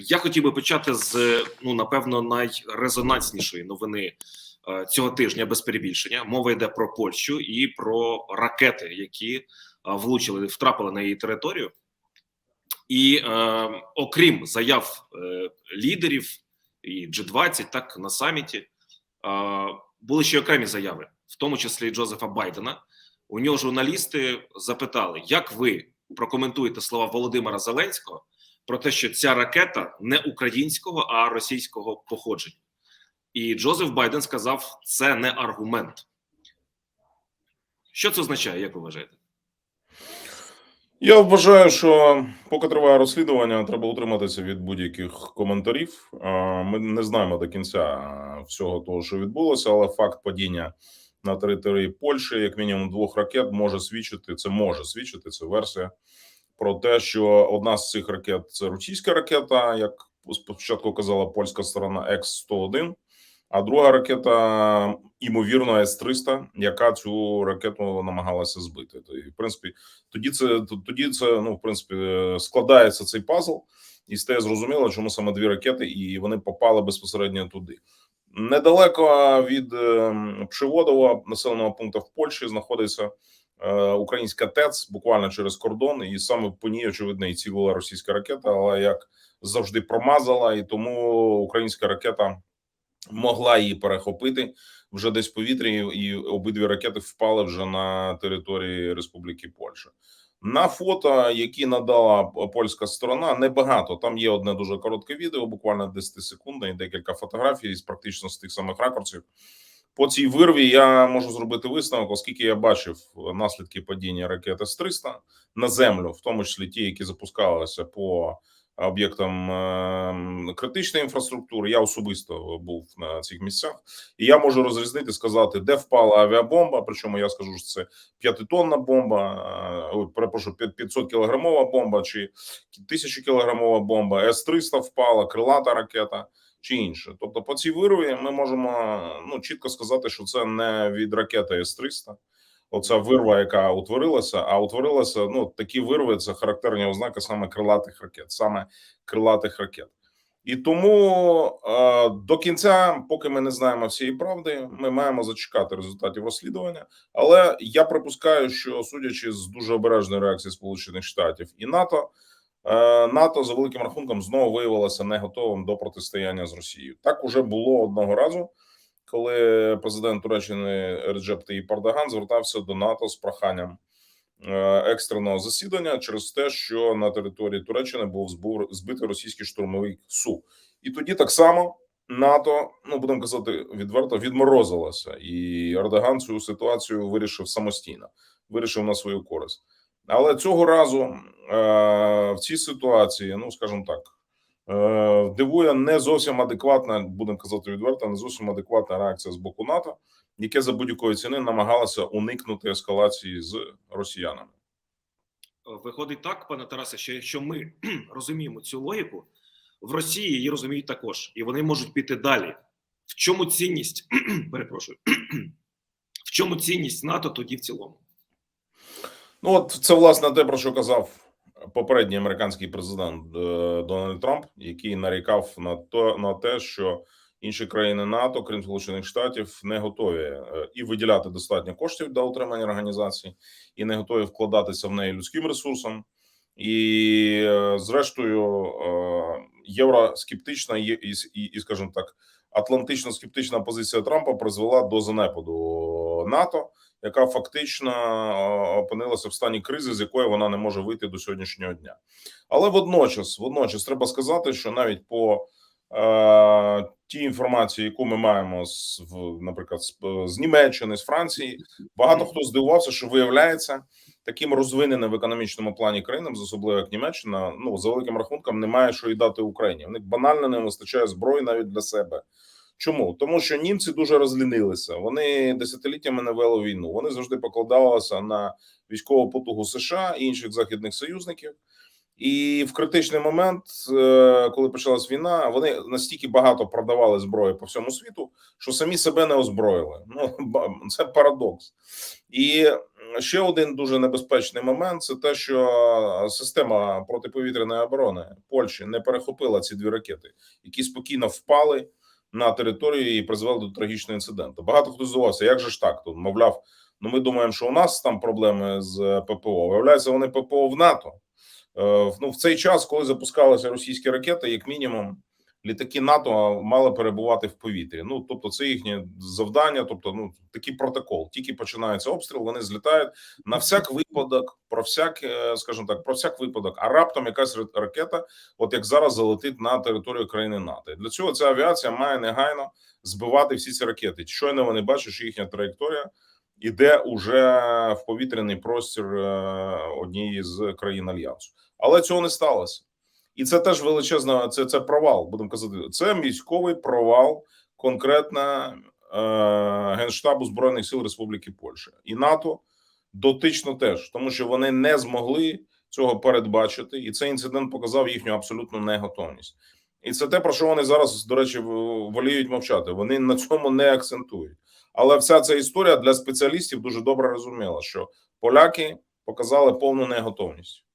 Я хотів би почати з ну напевно найрезонанснішої новини е, цього тижня без перебільшення. Мова йде про Польщу і про ракети, які е, влучили, втрапили на її територію. І е, окрім заяв е, лідерів і G20, так на саміті е, були ще окремі заяви, в тому числі Джозефа Байдена. У нього журналісти запитали, як ви прокоментуєте слова Володимира Зеленського про те, що ця ракета не українського, а російського походження. І Джозеф Байден сказав, це не аргумент. Що це означає, як ви вважаєте? Я вважаю, що поки триває розслідування, треба утриматися від будь-яких коментарів. Ми не знаємо до кінця всього того, що відбулося, але факт падіння на території Польщі, як мінімум двох ракет, може свідчити. Це може свідчити. Це версія про те, що одна з цих ракет це російська ракета, як спочатку казала польська сторона Екс 101 а друга ракета, імовірно, С-300, яка цю ракету намагалася збити. І, в принципі, тоді це тоді це ну в принципі складається цей пазл, і стає зрозуміло, чому саме дві ракети, і вони попали безпосередньо туди. Недалеко від Пшиводова, населеного пункту в Польщі, знаходиться е, українська ТЕЦ, буквально через кордон, і саме по ній, очевидно, і цілила російська ракета, але як завжди промазала, і тому українська ракета могла її перехопити вже десь в повітрі, і обидві ракети впали вже на території Республіки Польща. На фото, які надала польська сторона, небагато. Там є одне дуже коротке відео, буквально 10 секунд, і декілька фотографій з практично з тих самих ракурсів. По цій вирві я можу зробити висновок, оскільки я бачив наслідки падіння ракети с 300 на землю, в тому числі ті, які запускалися по об'єктам ем, критичної інфраструктури. Я особисто був на цих місцях, і я можу розрізнити, сказати, де впала авіабомба. Причому я скажу, що це п'ятитонна бомба, е, перепрошую, 500 кілограмова бомба чи тисячу кілограмова бомба. С 300 впала, крилата ракета. Чи інше, тобто по цій вирві ми можемо ну чітко сказати, що це не від ракети С-300, оця вирва, яка утворилася, а утворилася ну такі вирви. Це характерні ознаки саме крилатих ракет, саме крилатих ракет. І тому е, до кінця, поки ми не знаємо всієї правди, ми маємо зачекати результатів розслідування. Але я припускаю, що судячи з дуже обережної реакції Сполучених Штатів і НАТО, е, НАТО за великим рахунком знову виявилося не готовим до протистояння з Росією. Так уже було одного разу коли президент Туреччини Реджеп Таїп Ардаган звертався до НАТО з проханням е, екстреного засідання через те, що на території Туреччини був збитий російський штурмовий су, і тоді так само НАТО, ну будемо казати відверто, відморозилося, і Ердоган цю ситуацію вирішив самостійно, вирішив на свою користь. Але цього разу е, в цій ситуації, ну скажімо так. Е, дивує не зовсім адекватна, будемо казати відверто, не зовсім адекватна реакція з боку НАТО, яке за будь-якої ціни намагалося уникнути ескалації з росіянами. Виходить так, пане Тарасе, що якщо ми розуміємо цю логіку, в Росії її розуміють також, і вони можуть піти далі. В чому цінність? Перепрошую, в чому цінність НАТО тоді в цілому? Ну от це власне те, про що казав попередній американський президент е, Дональд Трамп, який нарікав на то на те, що інші країни НАТО, крім Сполучених Штатів, не готові е, і виділяти достатньо коштів для утримання організації, і не готові вкладатися в неї людським ресурсом. І, е, зрештою, євроскептична і, і, і, скажімо так, атлантично скептична позиція Трампа призвела до занепаду НАТО яка фактично опинилася в стані кризи, з якої вона не може вийти до сьогоднішнього дня. Але водночас, водночас, треба сказати, що навіть по е, тій інформації, яку ми маємо з наприклад, з, з Німеччини, з Франції, багато хто здивувався, що виявляється. Таким розвиненим в економічному плані країнам, особливо як Німеччина, ну за великим рахунком немає що й дати Україні. В них банально не вистачає зброї навіть для себе. Чому тому, що німці дуже розлінилися? Вони десятиліттями не вели війну. Вони завжди покладалися на військову потугу США і інших західних союзників. І в критичний момент, е, коли почалась війна, вони настільки багато продавали зброї по всьому світу, що самі себе не озброїли. Ну це парадокс, і ще один дуже небезпечний момент це те, що система протиповітряної оборони Польщі не перехопила ці дві ракети, які спокійно впали на територію і призвели до трагічного інциденту. Багато хто здивувався, як же ж так? Тут мовляв, ну ми думаємо, що у нас там проблеми з ППО. Виявляється, вони ППО в НАТО. Е, Ну, в цей час, коли запускалися російські ракети, як мінімум, літаки НАТО мали перебувати в повітрі. Ну тобто, це їхнє завдання. Тобто, ну такий протокол. Тільки починається обстріл, вони злітають на всяк випадок, про всяк, е, скажімо так, про всяк випадок. А раптом якась ра- ракета, от як зараз залетить на територію країни НАТО. Для цього ця авіація має негайно збивати всі ці ракети. Щойно вони бачать, що їхня траєкторія іде уже в повітряний простір е, однієї з країн альянсу. Але цього не сталося. І це теж величезна, це, це провал, будемо казати. Це військовий провал конкретно е, Генштабу Збройних сил Республіки Польща і НАТО дотично теж, тому що вони не змогли цього передбачити, і цей інцидент показав їхню абсолютну неготовність. І це те, про що вони зараз, до речі, воліють мовчати. Вони на цьому не акцентують. Але вся ця історія для спеціалістів дуже добре розуміла, що поляки показали повну неготовність.